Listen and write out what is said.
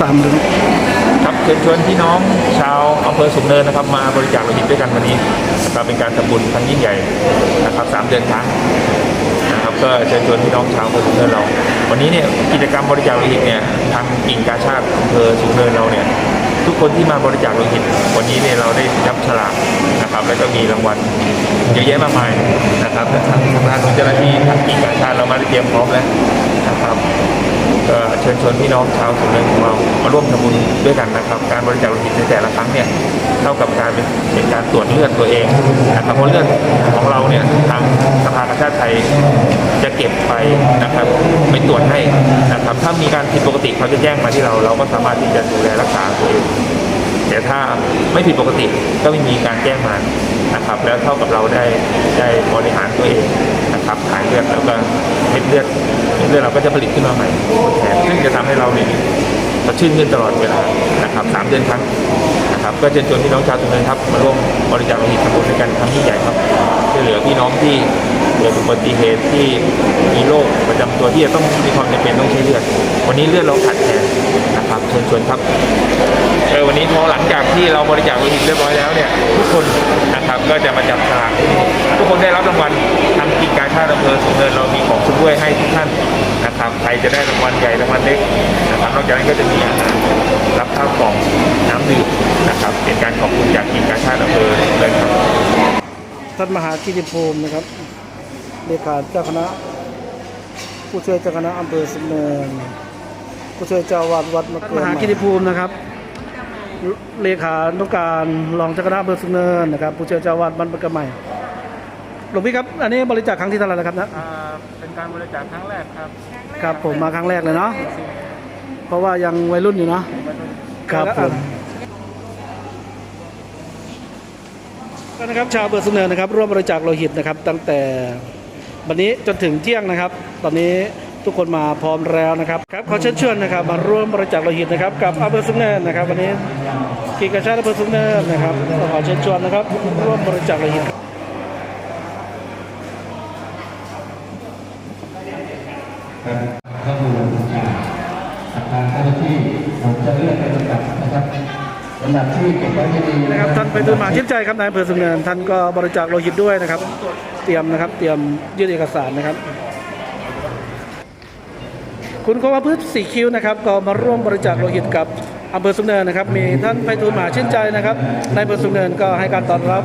สามเดือนครับเชิญชวนพี่น้องชาวอำเภอสูงเนินนะครับ มาบริจาคโลหิตด้วยกันวันนี้นะครับเป็นการทำบุญครั้งยิ่งใหญ่นะครับสามเดือนครั้งนะครับก็เชิญชวนพี่น้องชาวอำเภอสูงเนินเรา วันนี้เนี่ยกิจกรรมบริจาคโลหิตเนี่ยทางกิ่งกาชาติอำเภอสูงเนินเราเนี่ยทุกคนที่มาบริจาคโลหิตวันนี้เนี่ยเราได้จับฉลากนะครับ แล้วก็มีรางวัลเยอะแยะมากมายนะครับทางทางเจ้าหน้าที่ทางกิ่งกาชาติเรามาได้เตรียมพร้อมแล้วนะครับ ชิญชวนพี่น้องชาวสุรินทร์ของเรามาร่วมทำบุญด้วยกันนะครับ การบริจาคโลหิตในแต่ละครั้งเนี่ยเท่ากับการเป็นการตรวจเลือดตัวเองนะครับเพราะเลือดของเราเนี่ยทางสภากาชาติไทยจะเก็บไปนะครับไปตรวจให้นะครับถ้ามีการผิดปกติเขาจะแจ้งมาที่เรา เราก็สามารถที่จะดูแลรักษาตัวเองแต่ถ้าไม่ผิดปกติก็ไม่มีการแจ้งมานะครับ แล้วเท่ากับเราได้ได้บริหารตัวเอง นะครับถ่ายเลือดแล้วก็เม็ดเลือดเม็ดเลือดเราก็จะผลิตขึ้นมาใหม่แทนซึ่งจะทำให้เราเนี่ยสดชื่นขึ้นตลอดเวลานะครับสามเดือนครั้งนะครับ ก็เชิญชวนพี่น้องชาวสุรินทร์ครับมาร่วมบริจาคโลหิตทำบุญด้วยกันครั้งยิ่ใหญ่ครับช่วยเหลือพี่น้องที่เกิดอุบัติเหตุที่มีโรคประจำตัวที่จะต้องมีความจำเป็นต้องใช้เลือด วันนี้เลือดเราขาดแคลนนะครับเชิญชวนครับเออวันนี้ เราบริจาคโลหิตเรียบร้อยแล้วเนี่ยทุกคนนะครับก็จะมาจับฉลากทุกคนได้รับรางวัลทางกิจการชาติอำเภอสูงเนินเรามีของชุดด้วยให้ทุกท่านนะครับใครจะได้รางวัลใหญ่รางวัลเล็กนะครับนอกจากนั้นก็จะมีอาหารรับข้าวกล่องน้ำดื่มนะครับเป็นการขอบคุณจากกิจการชาติอำเภอสูงเนินครับท่านมหากิติภูมินะครับเลขาเจ้าคณะ ผู้ช่วยเจ้าคณะอำเภอสุนเนินผู้ช่วยเจ้าวาดวัดมะเกลือมหากิติภูมินะครับ เลขานุการรองเจ้าคณะอำเภอสุนเนินนะครับผู้ช่วยเจ้าวาดบ้านมะเกลือใหม่หลวงพี่ครับ อันนี้บริจาคครั้งที่เท่าไหร่แล้วครับนะเป็นการบริจาคครั้งแรกครับครับผมมาครั้งแรกเลยเนาะเพราะว่ายังวัยรุ่นอยู่เนาะครับผมก็นะครับชาวอำเบอร์สุนเนินนะครับร่วมบริจาคโลหิตนะครับ ตั้งแต่วันนี้จนถึงเที่ยงนะครับ ตอนนี้ ทุกคนมาพร้อมแล้วนะครับครับขอเชิญชวนนะครับมาร่วมบริจาคโลหิตนะครับกับอำเภอสุนเนินนะครับวันนี้กิจการชาติอำเภอสุนเนินนะครับขอเชิญชวนนะครับร่วมบริจาคโลหิตข้อมูลจากทางเจ้าหน้าที่ผมจะเลือกเป็นลำดับนะครับลำดับที่เก็บไว้ให้ดีนะครับท่านไปดูมาชิดใจครับนายอำเภอสุนเนินท่านก็บริจาคโลหิตด้วยนะครับ เตรียมนะครับ เตรียมยื่นเอกสารนะครับ คุณคมาพืชสีคิ้วนะครับก็มาร่วมบริจาคโลหิตกับอำเภอสุนเนินนะครับ มีท่านไปทูลมหาชื่นใจนะครับในอำเภอสุนเนินก็ให้การต้อนรับ